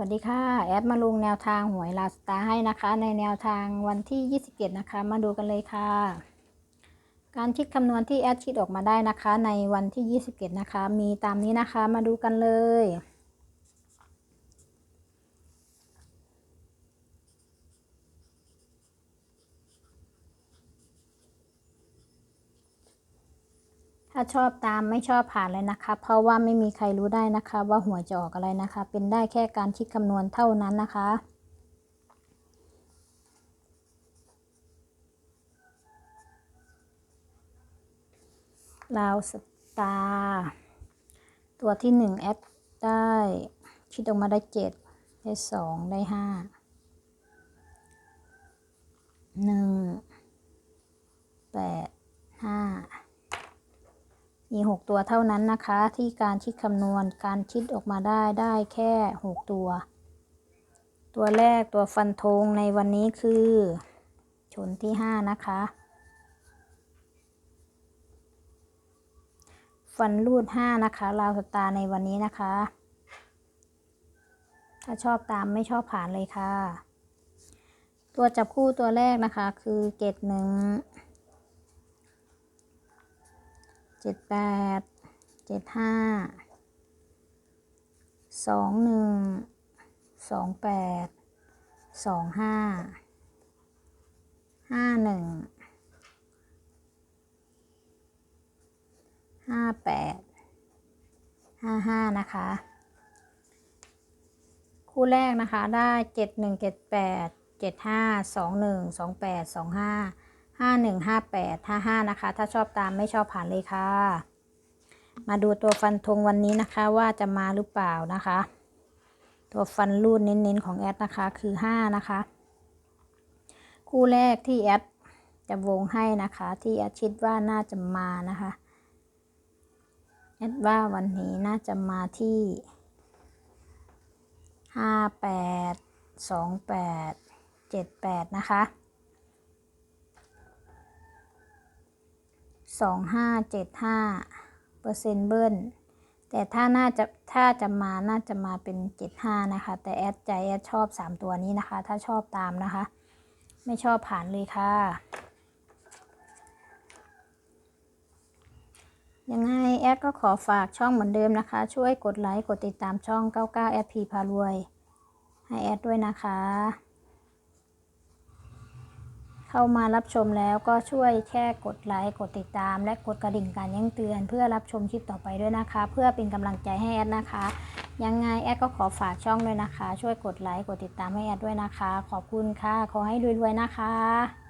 วัสดีค่ะ แอดมาลงแนวทางหวยลาสตาให้นะคะ ในแนวทางวันที่ 27 นะคะ มาดูกันเลยค่ะ การคิดคำนวณที่แอดคิดออกมาได้นะคะ ในวันที่ 27 นะคะ มีตามนี้นะคะ มาดูกันเลย ถ้าชอบตามไม่ชอบผ่านเลยนะคะ เพราะว่าไม่มีใครรู้ได้นะคะ ว่าหวยจะออกอะไรนะคะ เป็นได้แค่การคิดคำนวณเท่านั้นนะคะลาวสตาร์ตัวที่หนึ่งแอดได้คิดออกมาได้เจ็ดได้สองได้ห้าหนึ่งแปด มี 6 ตัวเท่านั้นนะคะ ที่การคิดคำนวณการคิดออกมาได้ได้แค่ 6 ตัว ตัวแรกตัวฟันธงในวันนี้คือ ชนที่ 5 นะคะ ฟันรูด 5 นะคะราวสตาในวันนี้นะคะ ถ้าชอบตามไม่ชอบผ่านเลยค่ะ ตัวจับคู่ตัวแรกนะคะคือเกตหนึ่ง เจ็ดแปดเจ็ดห้าสองหนึ่งสองแปดสองห้าห้าหนึ่งห้าแปดห้าห้านะคะ คู่แรกนะคะได้เจ็ดหนึ่งเจ็ดแปดเจ็ดห้าสองหนึ่งสองแปดสองห้า ห้าหนึ่งห้าแปดห้าห้านะคะ ถ้าชอบตามไม่ชอบผ่านเลยค่ะ มาดูตัวฟันธงวันนี้นะคะว่าจะมาหรือเปล่านะคะ ตัวฟันรูดเน้นๆของแอดนะคะคือห้านะคะ คู่แรกที่แอดจะวงให้นะคะ ที่แอดคิดว่าน่าจะมานะคะแอดว่าวันนี้น่าจะมาที่ห้าแปดสองแปดเจ็ดแปดนะคะ สองห้าเจ็ดห้าเปอร์เซ็นต์เบิ้ลแต่ถ้าน่าจะถ้าจะมาน่าจะมาเป็นเจ็ดห้านะคะ แต่แอดใจแอดชอบสามตัวนี้นะคะ ถ้าชอบตามนะคะ ไม่ชอบผ่านเลยค่ะ ยังไงแอดก็ขอฝากช่องเหมือนเดิมนะคะ ช่วยกดไลค์ กดติดตามช่อง 99 แอดพีพารวย ให้แอดด้วยนะคะ เข้ามารับชมแล้วก็ช่วยแค่กดไลค์กดติดตาม และกดกระดิ่งการแจ้งเตือน เพื่อรับชมคลิปต่อไปด้วยนะคะ เพื่อเป็นกำลังใจให้แอดนะคะ ยังไงแอดก็ขอฝากช่องด้วยนะคะ ช่วยกดไลค์กดติดตามให้แอดด้วยนะคะ ขอบคุณค่ะ ขอให้รวยๆนะคะ